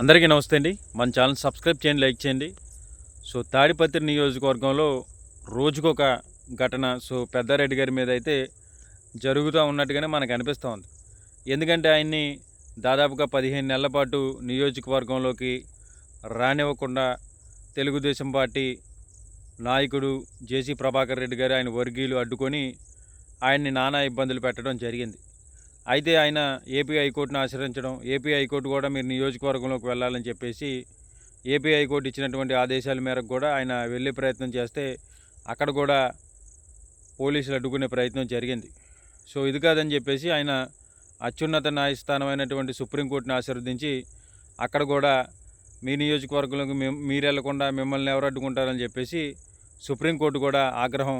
అందరికీ నమస్తే అండి. మన ఛానల్ సబ్స్క్రైబ్ చేయండి లైక్ చేయండి. సో తాడిపత్రి నియోజకవర్గంలో రోజుకొక ఘటన సో పెద్దారెడ్డి గారి మీద అయితే జరుగుతూ ఉన్నట్టుగానే మనకు అనిపిస్తూ ఉంది. ఎందుకంటే ఆయన్ని దాదాపుగా పదిహేను నెలల పాటు నియోజకవర్గంలోకి రానివ్వకుండా తెలుగుదేశం పార్టీ నాయకుడు జేసీ ప్రభాకర్ రెడ్డి గారు ఆయన వర్గీయులు అడ్డుకొని ఆయన్ని నానా ఇబ్బందులు పెట్టడం జరిగింది. అయితే ఆయన ఏపీ హైకోర్టును ఆశ్రయించడం ఏపీ హైకోర్టు కూడా మీరు నియోజకవర్గంలోకి వెళ్ళాలని చెప్పేసి ఏపీ హైకోర్టు ఇచ్చినటువంటి ఆదేశాల మేరకు కూడా ఆయన వెళ్ళే ప్రయత్నం చేస్తే అక్కడ కూడా పోలీసులు అడ్డుకునే ప్రయత్నం జరిగింది. సో ఇది కాదని చెప్పేసి ఆయన అత్యున్నత న్యాయస్థానమైనటువంటి సుప్రీంకోర్టును ఆశీర్వదించి అక్కడ కూడా మీ నియోజకవర్గంలోకి మీరు వెళ్ళకుండా మిమ్మల్ని ఎవరు అడ్డుకుంటారని చెప్పేసి సుప్రీంకోర్టు కూడా ఆగ్రహం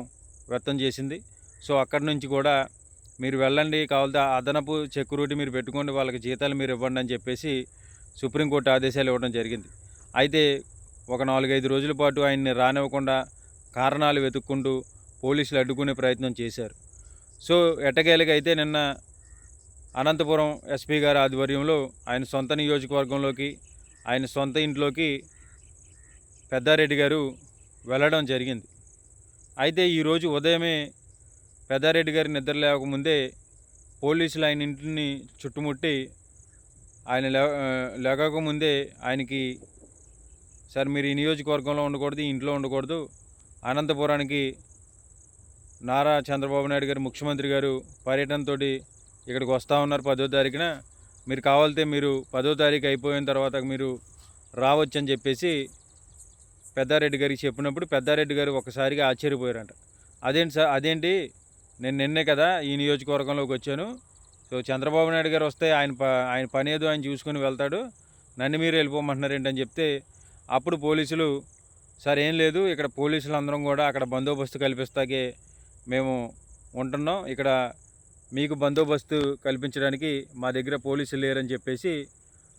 వ్యక్తం చేసింది. సో అక్కడి నుంచి కూడా మీరు వెళ్ళండి కావాలంటే అదనపు సెక్యూరిటీ మీరు పెట్టుకోండి వాళ్ళకి జీతాలు మీరు ఇవ్వండి అని చెప్పేసి సుప్రీంకోర్టు ఆదేశాలు ఇవ్వడం జరిగింది. అయితే ఒక నాలుగైదు రోజుల పాటు ఆయన్ని రానివ్వకుండా కారణాలు వెతుక్కుంటూ పోలీసులు అడ్డుకునే ప్రయత్నం చేశారు. సో ఎట్టకేలకి అయితే నిన్న అనంతపురం ఎస్పీ గారి ఆధ్వర్యంలో ఆయన సొంత నియోజకవర్గంలోకి ఆయన సొంత ఇంట్లోకి పెద్దారెడ్డి గారు వెళ్ళడం జరిగింది. అయితే ఈరోజు ఉదయమే పెద్దారెడ్డి గారి నిద్ర లేవకముందే పోలీసులు ఆయన ఇంటిని చుట్టుముట్టి ఆయన లేకముందే ఆయనకి సార్ మీరు ఈ నియోజకవర్గంలో ఉండకూడదు ఇంట్లో ఉండకూడదు. అనంతపురానికి నారా చంద్రబాబు నాయుడు గారు ముఖ్యమంత్రి గారు పర్యటనతో ఇక్కడికి వస్తూ ఉన్నారు పదో తారీఖున. మీరు కావాలితే మీరు పదో తారీఖు అయిపోయిన తర్వాత మీరు రావచ్చని చెప్పేసి పెద్దారెడ్డి గారికి చెప్పినప్పుడు పెద్దారెడ్డి గారు ఒకసారిగా ఆశ్చర్యపోయారంట. అదేంటి సార్ అదేంటి నేను నిన్నే కదా ఈ నియోజకవర్గంలోకి వచ్చాను. సో చంద్రబాబు నాయుడు గారు వస్తే ఆయన ప ఆయన పని ఏదో ఆయన చూసుకుని వెళ్తాడు. నన్ను మీరు వెళ్ళిపోమంటున్నారు ఏంటని చెప్తే అప్పుడు పోలీసులు సార్ ఏం లేదు ఇక్కడ పోలీసులు అందరం కూడా అక్కడ బందోబస్తు కల్పిస్తాకే మేము ఉంటున్నాం. ఇక్కడ మీకు బందోబస్తు కల్పించడానికి మా దగ్గర పోలీసులు లేరని చెప్పేసి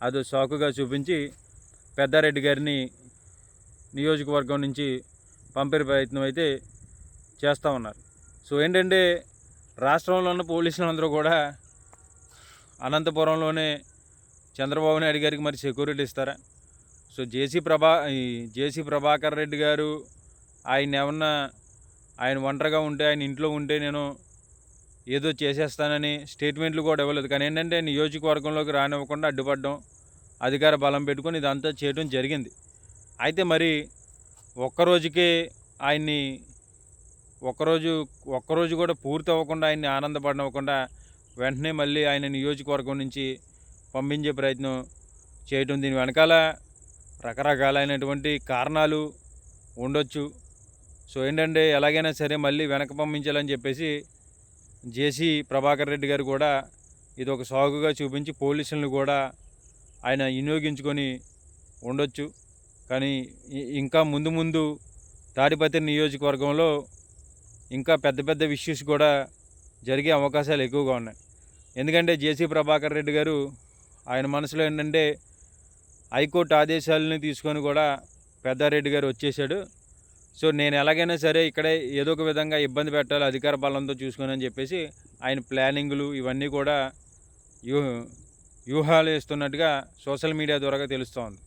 అది సాకుగా చూపించి పెద్దారెడ్డి గారిని నియోజకవర్గం నుంచి పంపే ప్రయత్నం అయితే చేస్తూ ఉన్నారు. సో ఏంటంటే రాష్ట్రంలో ఉన్న పోలీసులందరూ కూడా అనంతపురంలోనే చంద్రబాబు నాయుడు గారికి మరి సెక్యూరిటీ ఇస్తారా? So J C Prabha J C Prabhakar Reddy గారు ఆయన ఏమన్నా ఆయన ఒంటరిగా ఉంటే ఆయన ఇంట్లో ఉంటే నేను ఏదో చేసేస్తానని స్టేట్మెంట్లు కూడా ఇవ్వలేదు. కానీ ఏంటంటే నియోజకవర్గంలోకి రానివ్వకుండా అడ్డుపడడం అధికార బలం పెట్టుకొని ఇదంతా చేయడం జరిగింది. అయితే మరి ఒక్కరోజుకే ఆయన్ని ఒక్కరోజు ఒక్కరోజు కూడా పూర్తి అవ్వకుండా ఆయన్ని ఆనందపడనివ్వకుండా వెంటనే మళ్ళీ ఆయన నియోజకవర్గం నుంచి పంపించే ప్రయత్నం చేయటం దీని వెనకాల రకరకాలైనటువంటి కారణాలు ఉండొచ్చు. సో ఏంటంటే ఎలాగైనా సరే మళ్ళీ వెనక పంపించాలని చెప్పేసి జేసీ ప్రభాకర్ రెడ్డి గారు కూడా ఇది ఒక సాగుగా చూపించి పోలీసులను కూడా ఆయన వినియోగించుకొని ఉండొచ్చు. కానీ ఇంకా ముందు ముందు తాడిపత్రి నియోజకవర్గంలో ఇంకా పెద్ద పెద్ద ఇష్యూస్ కూడా జరిగే అవకాశాలు ఎక్కువగా ఉన్నాయి. ఎందుకంటే జేసీ ప్రభాకర్ రెడ్డి గారు ఆయన మనసులో ఏంటంటే హైకోర్టు ఆదేశాలని తీసుకొని కూడా పెద్దారెడ్డి గారు వచ్చేసాడు సో నేను ఎలాగైనా సరే ఇక్కడే ఏదో ఒక విధంగా ఇబ్బంది పెట్టాలి అధికార బలంతో చూసుకొని అని చెప్పేసి ఆయన ప్లానింగ్లు ఇవన్నీ కూడా వ్యూ వ్యూహాలు వేస్తున్నట్టుగా సోషల్ మీడియా ద్వారా తెలుస్తోంది.